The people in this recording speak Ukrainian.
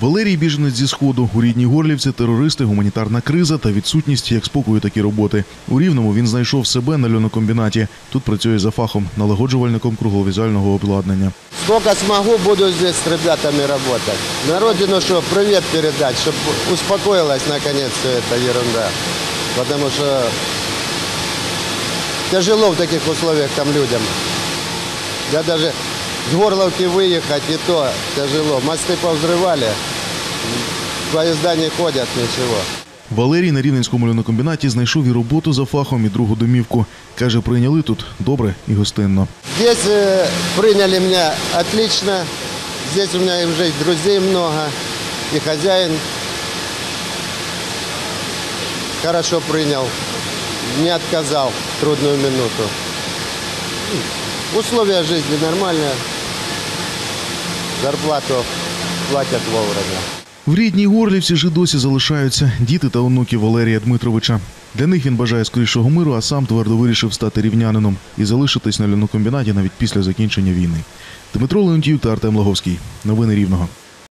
Валерій біженець зі сходу. У рідній Горлівці терористи, гуманітарна криза та відсутність як спокою, так і роботи. У Рівному він знайшов себе на льонокомбінаті. Тут працює за фахом налагоджувальником кругловізуального обладнання. Сколько смогу, буду здесь с ребятами работать. На родину что, привет передать, чтобы успокоилась наконец все эта ерунда. Потому что тяжело в таких условиях там людям. Я даже с Горловки выехать и то тяжело. Мосты повзрывали, поезда не ходят, ничего. Валерій на рівненському льонокомбінаті знайшов і роботу за фахом, і другу домівку. Каже, прийняли тут добре і гостинно. Здесь э, приняли меня отлично. Здесь у меня уже и друзей много, и хозяин хорошо принял, не отказал в трудную минуту. Условия жизни нормальные, зарплату платять вовремя. В рідній Горлівці ж досі залишаються діти та онуки Валерія Дмитровича. Для них він бажає скорішого миру, а сам твердо вирішив стати рівнянином і залишитись на льонокомбінаті навіть після закінчення війни. Дмитро Леонтів та Артем Лаговський. Новини Рівного.